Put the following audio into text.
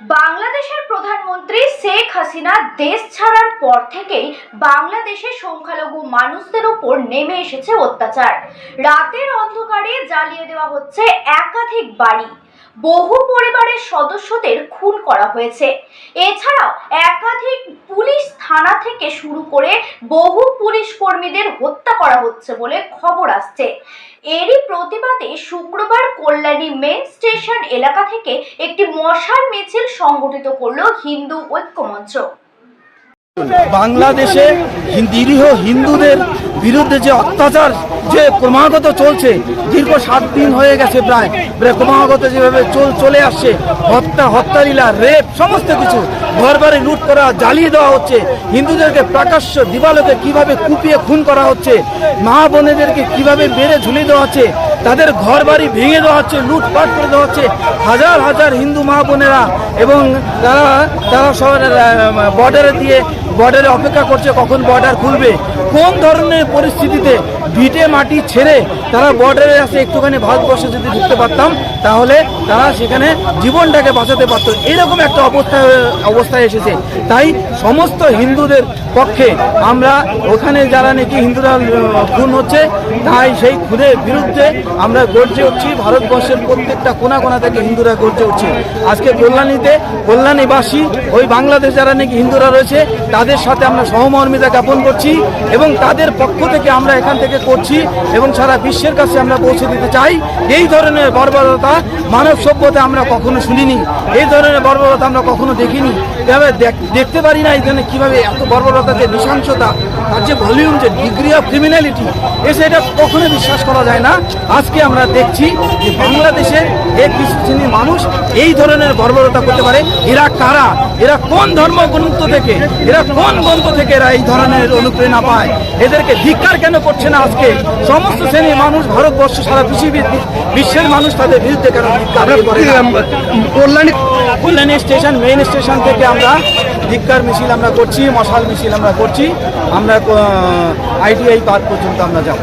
বাংলাদেশের প্রধানমন্ত্রী শেখ হাসিনা দেশ ছাড়ার পর থেকেই বাংলাদেশের সংখ্যালঘু মানুষদের উপর নেমে এসেছে অত্যাচার। রাতের অন্ধকারে জ্বালিয়ে দেওয়া হচ্ছে একাধিক বাড়ি। বহু পরিবারের সদস্যদের খুন করা হয়েছে। এছাড়াও একাধিক থানা থেকে শুরু করে বহু পুলিশ কর্মীদের হত্যা করা হচ্ছে বলে খবর আসছে। এরই প্রতিবাদে শুক্রবার কল্যাণী মেন স্টেশন এলাকা থেকে একটি মশার মিছিল সংগঠিত করল হিন্দু ঐক্যমঞ্চ। বাংলাদেশে নিরীহ হিন্দুদের বিরুদ্ধে যে অত্যাচার যে ক্রমাগত চলছে, দীর্ঘ সাত দিন হয়ে গেছে প্রায়। ক্রমাগত যেভাবে চল চলে আসছে, হত্যা, হত্যালীলা, রেপ, সমস্ত কিছু ঘর বাড়ি লুট করা, জ্বালিয়ে দেওয়া হচ্ছে। হিন্দুদেরকে প্রকাশ্য দিবালোকে কীভাবে কুপিয়ে খুন করা হচ্ছে, মা বোনেদেরকে কীভাবে মেরে ঝুলিয়ে দেওয়া হচ্ছে, তাদের ঘর বাড়ি ভেঙে দেওয়া হচ্ছে, লুটপাট করে দেওয়া হচ্ছে। হাজার হাজার হিন্দু মা বোনেরা এবং তারা তারা বর্ডারে দিয়ে, বর্ডারে অপেক্ষা করছে কখন বর্ডার খুলবে। কোন ধরনের পরিস্থিতিতে ভিটে মাটি ছেড়ে তারা বর্ডারে আসে, একটুখানি ভারতবর্ষে যদি ঢুকতে পারতাম, তাহলে তারা সেখানে জীবনটাকে বাঁচাতে পারত। এরকম একটা অবস্থা, অবস্থায় এসেছে। তাই সমস্ত হিন্দুদের পক্ষে আমরা ওখানে যারা নাকি হিন্দুরা খুন হচ্ছে, তাই সেই খুনের বিরুদ্ধে আমরা গর্জে উঠছি। ভারতবর্ষের প্রত্যেকটা কোনা কোনা থেকে হিন্দুরা গর্জে উঠছে। আজকে কল্যাণীতে কল্যাণীবাসী, ওই বাংলাদেশ যারা নাকি হিন্দুরা রয়েছে, তাদের সাথে আমরা সহমর্মিতা জ্ঞাপন করছি এবং তাদের পক্ষ থেকে আমরা এখান থেকে করছি এবং সারা বিশ্বের কাছে আমরা পৌঁছে দিতে চাই। এই ধরনের বর্বরতা মানব সভ্যতা আমরা কখনো শুনিনি। এই ধরনের বর্বরতা আমরা কখনো দেখিনি। দেখতে পারি না এখানে কীভাবে এত বর্বরতা যে নৃশংসতা, তার যে ভলিউম যে ডিগ্রি অফ ক্রিমিনালিটি এসে এটা কখনো বিশ্বাস করা যায় না। আজকে আমরা দেখছি যে বাংলাদেশের এক শ্রেণির মানুষ এই ধরনের বর্বরতা করতে পারে? এরা কারা? এরা কোন ধর্মগ্রন্থ থেকে? এরা কোন গ্রন্থ থেকে এরা এই ধরনের অনুপ্রেরণা পায়? এদেরকে ধিক্কার কেন করছে না আজকে? সমস্ত শ্রেণির মানুষ ভারতবর্ষ সারা পৃথিবীর বিশ্বের মানুষ তাদের বিরুদ্ধে কেন ধিক্কার করে Kalyani Kalyani station main station থেকে আমরা ধিক্কার মিছিল আমরা করছি মশাল মিছিল আমরা করছি। আমরা আইটিআই পার্ক পর্যন্ত আমরা যাব।